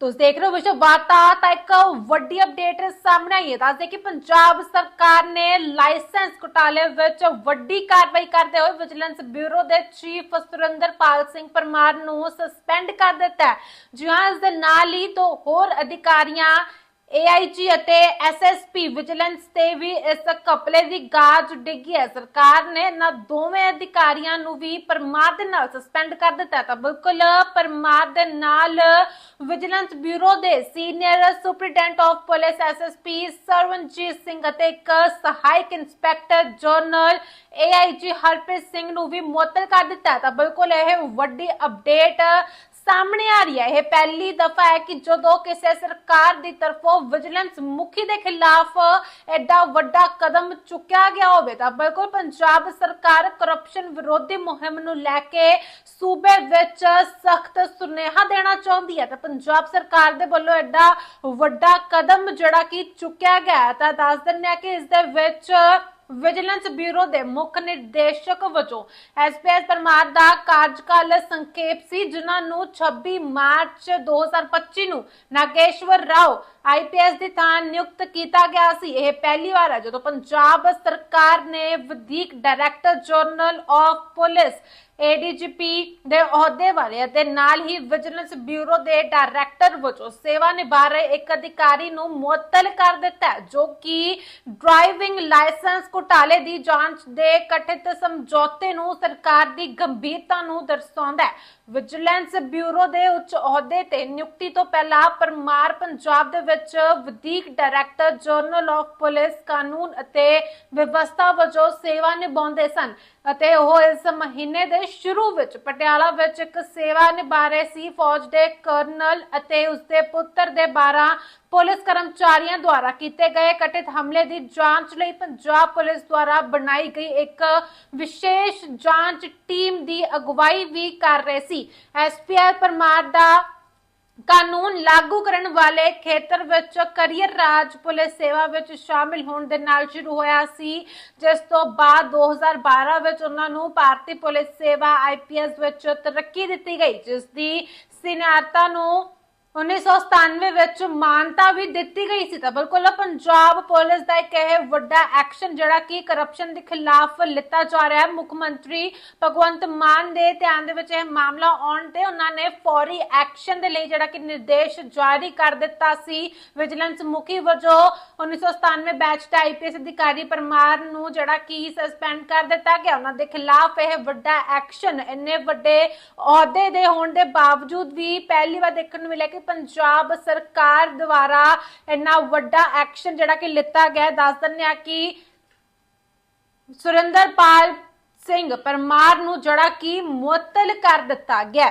ਤੁਸੀਂ ਦੇਖ ਰਹੇ ਹੋ ਵਿਸ਼ਵ ਵਾਰਤਾ, ਤਾਂ ਇੱਕ ਵੱਡੀ ਅਪਡੇਟ ਸਾਹਮਣੇ ਆਈ ਹੈ। ਦੱਸਦੇ ਕਿ ਪੰਜਾਬ ਸਰਕਾਰ ਨੇ ਲਾਇਸੈਂਸ ਘੁਟਾਲੇ ਵਿੱਚ ਵੱਡੀ ਕਾਰਵਾਈ ਕਰਦੇ ਹੋਏ ਵਿਜੀਲੈਂਸ ਬਿਊਰੋ ਦੇ ਚੀਫ ਸੁਰਿੰਦਰਪਾਲ ਸਿੰਘ ਪਰਮਾਰ ਨੂੰ ਸਸਪੈਂਡ ਕਰ ਦਿੱਤਾ ਹੈ। ਜੀ ਇਸ ਦੇ ਨਾਲ ਹੀ ਤੋਂ ਹੋਰ ਅਧਿਕਾਰੀਆਂ AIG ਅਤੇ SSP ਵਿਜੀਲੈਂਸ ਤੇ ਵੀ ਇਸ ਕਪਲੇ ਦੀ ਗਾਜ ਡਿੱਗੀ ਹੈ। ਸਰਕਾਰ ਨੇ ਇਹਨਾਂ ਦੋਵੇਂ ਅਧਿਕਾਰੀਆਂ ਨੂੰ ਵੀ ਪਰਮਾਰ ਦੇ ਨਾਲ ਸਸਪੈਂਡ ਕਰ ਦਿੱਤਾ ਤਾਂ ਬਿਲਕੁਲ ਪਰਮਾਰ ਦੇ ਨਾਲ ਵਿਜੀਲੈਂਸ ਬਿਊਰੋ ਦੇ senior superintendent of police SSP Sarvanjit Singh ਅਤੇ ਇੱਕ ਸਹਾਇਕ inspector general AIG Harpreet Singh ਨੂੰ ਵੀ ਮੁਅੱਤਲ ਕਰ ਦਿੱਤਾ ਤਾਂ ਬਿਲਕੁਲ ਇਹ ਵੱਡੀ ਅਪਡੇਟ ਸਾਹਮਣੇ ਆ ਰਹੀ ਹੈ। ਇਹ ਪਹਿਲੀ ਦਫਾ ਹੈ ਕਿ ਜਦੋਂ ਕਿਸੇ ਸਰਕਾਰ ਦੀ ਤਰਫੋਂ ਵਿਜੀਲੈਂਸ ਮੁਖੀ ਦੇ ਖਿਲਾਫ ਐਡਾ ਵੱਡਾ ਕਦਮ ਚੁੱਕਿਆ ਗਿਆ ਹੋਵੇ ਤਾਂ ਬਿਲਕੁਲ ਪੰਜਾਬ ਸਰਕਾਰ ਕਰਪਸ਼ਨ ਵਿਰੋਧੀ ਮੁਹਿੰਮ ਨੂੰ ਲੈ ਕੇ ਸੂਬੇ ਵਿੱਚ ਸਖਤ ਸੁਨੇਹਾ ਦੇਣਾ ਚਾਹੁੰਦੀ ਹੈ। ਤਾਂ ਪੰਜਾਬ ਸਰਕਾਰ ਦੇ ਵੱਲੋਂ ਐਡਾ ਵੱਡਾ ਕਦਮ ਜਿਹੜਾ ਕਿ ਚੁੱਕਿਆ ਗਿਆ ਤਾਂ ਦੱਸ ਦਿੰਦੇ ਆ ਕਿ ਇਸ ਦੇ ਵਿੱਚ ਵਿਜੀਲੈਂਸ ਬਿਊਰੋ ਦੇ ਮੁੱਖ ਨਿਰਦੇਸ਼ਕ ਵਜੋਂ ਐਸਪੀਐਸ ਪਰਮਾਰ ਦਾ ਕਾਰਜਕਾਲ ਸੰਖੇਪ ਸੀ, ਜਿਨ੍ਹਾਂ ਨੂੰ 26 ਮਾਰਚ 2025 ਨੂੰ ਨਾਗੇਸ਼ਵਰ ਰਾਓ ਆਈਪੀਐਸ ਦੀ ਥਾਂ ਨਿਯੁਕਤ ਕੀਤਾ ਗਿਆ ਸੀ। ਇਹ ਪਹਿਲੀ ਵਾਰ ਹੈ ਜਦੋਂ ਪੰਜਾਬ ਸਰਕਾਰ ਨੇ ਵਧੀਕ director general of police ADGP ਦੇ ਅਹੁਦੇ ਵਾਲੇ ਅਤੇ ਨਾਲ ਹੀ ਵਿਜੀਲੈਂਸ ਬਿਊਰੋ ਦੇ ਡਾਇਰੈਕਟਰ ਵਜੋਂ ਸੇਵਾ ਨਿਭਾ ਰਹੇ ਇੱਕ ਅਧਿਕਾਰੀ ਨੂੰ ਮੁਅੱਤਲ ਕਰ ਦਿੱਤਾ ਜੋ ਕਿ ਡਰਾਈਵਿੰਗ ਲਾਇਸੈਂਸ ਘੁਟਾਲੇ ਦੀ ਜਾਂਚ ਦੇ ਕਠਿਤ ਸਮਝੌਤੇ ਨੂੰ ਸਰਕਾਰ ਦੀ ਗੰਭੀਰਤਾ ਨੂੰ ਦਰਸਾਉਂਦਾ ਹੈ। ਵਿਜੀਲੈਂਸ ਬਿਊਰੋ ਦੇ ਉੱਚ ਅਹੁਦੇ ਤੇ ਨਿਯੁਕਤੀ ਤੋਂ ਪਹਿਲਾਂ ਪਰਮਾਰ ਪੰਜਾਬ ਦੇ ਵਿੱਚ ਵਧੀਕ ਡਾਇਰੈਕਟਰ, ਜਨਰਲ ਆਫ ਪੁਲਿਸ, ਕਾਨੂੰਨ ਅਤੇ ਵਿਵਸਥਾ ਵਜੋਂ ਸੇਵਾ ਨਿਭਾਉਂਦੇ ਸਨ ਅਤੇ ਉਹ ਇਸ ਮਹੀਨੇ ਦੇ ਸ਼ੁਰੂ ਵਿੱਚ ਪਟਿਆਲਾ ਵਿੱਚ ਇੱਕ ਸੇਵਾ ਨਿਭਾ ਰਹੇ ਸੀ। ਫੌਜ ਦੇ ਕਰਨਲ ਅਤੇ ਉਸ ਦੇ ਪੁੱਤਰ ਦੇ 12 ਪੁਲਿਸ ਕਰਮਚਾਰੀਆਂ ਦੁਆਰਾ ਕੀਤੇ ਗਏ ਕਟਿਤ ਹਮਲੇ ਦੀ ਜਾਂਚ ਲਈ ਪੰਜਾਬ ਪੁਲਿਸ ਦੁਆਰਾ ਬਣਾਈ ਗਈ ਇੱਕ ਵਿਸ਼ੇਸ਼ ਜਾਂਚ ਟੀਮ ਦੀ ਅਗਵਾਈ ਵੀ ਕਰ ਰਹੇ ਸੀ। ਐਸਪੀਆਰ ਪਰਮਾਰ ਦਾ ਕਾਨੂੰਨ ਲਾਗੂ ਕਰਨ ਵਾਲੇ ਖੇਤਰ ਵਿੱਚ ਕਰੀਅਰ ਰਾਜ ਪੁਲਿਸ ਸੇਵਾ ਵਿੱਚ ਸ਼ਾਮਿਲ ਹੋਣ ਦੇ ਨਾਲ ਸ਼ੁਰੂ ਹੋਇਆ ਸੀ, ਜਿਸ ਤੋਂ ਬਾਅਦ 2012 ਵਿੱਚ ਉਹਨਾਂ ਨੂੰ ਭਾਰਤੀ ਪੁਲਿਸ ਸੇਵਾ ਆਈਪੀਐਸ ਵਿੱਚ ਤਰੱਕੀ ਦਿੱਤੀ ਗਈ, ਜਿਸ ਦੀ ਸੀਨੀਅਰਤਾ ਨੂੰ 1997 ਵਿੱਚ ਮਾਨਤਾ ਵੀ ਦਿੱਤੀ ਗਈ ਸੀ ਤਾਂ ਬਿਲਕੁਲ ਪੰਜਾਬ ਪੁਲਿਸ ਦਾ ਇੱਕ ਇਹ ਵੱਡਾ ਐਕਸ਼ਨ ਜਿਹੜਾ ਕਿ ਕਰਪਸ਼ਨ ਦੇ ਖਿਲਾਫ ਲਿੱਤਾ ਜਾ ਰਿਹਾ ਹੈ। ਮੁੱਖ ਮੰਤਰੀ ਭਗਵੰਤ ਮਾਨ ਦੇ ਧਿਆਨ ਦੇ ਵਿੱਚ ਇਹ ਮਾਮਲਾ ਆਉਣ ਤੇ ਉਹਨਾਂ ਨੇ ਫੌਰੀ ਐਕਸ਼ਨ ਦੇ ਲਈ ਜਿਹੜਾ ਕਿ ਨਿਰਦੇਸ਼ ਜਾਰੀ ਕਰ ਦਿੱਤਾ ਸੀ। ਵਿਜੀਲੈਂਸ ਮੁਖੀ ਵਜੋਂ 1997 ਬੈਚ ਦਾ ਆਈਪੀਐਸ ਅਧਿਕਾਰੀ ਪਰਮਾਰ ਨੂੰ ਜਿਹੜਾ ਕਿ ਸਸਪੈਂਡ ਕਰ ਦਿੱਤਾ ਗਿਆ। ਉਹਨਾਂ ਦੇ ਖਿਲਾਫ ਇਹ ਵੱਡਾ ਐਕਸ਼ਨ ਇੰਨੇ ਵੱਡੇ ਅਹੁਦੇ ਦੇ ਹੋਣ ਦੇ ਬਾਵਜੂਦ ਵੀ ਪਹਿਲੀ ਵਾਰ ਦੇਖਣ ਨੂੰ ਮਿਲਿਆ ਕਿ ਪੰਜਾਬ ਸਰਕਾਰ ਦੁਆਰਾ ਇੰਨਾ ਵੱਡਾ ਐਕਸ਼ਨ ਜਿਹੜਾ ਕਿ ਲਿੱਤਾ ਗਿਆ ਦੱਸ ਦਿੰਦੇ ਆ ਕਿ ਸੁਰਿੰਦਰਪਾਲ ਸਿੰਘ ਪਰਮਾਰ ਨੂੰ ਜਿਹੜਾ ਕਿ ਮੁਅੱਤਲ ਕਰ ਦਿੱਤਾ ਗਿਆ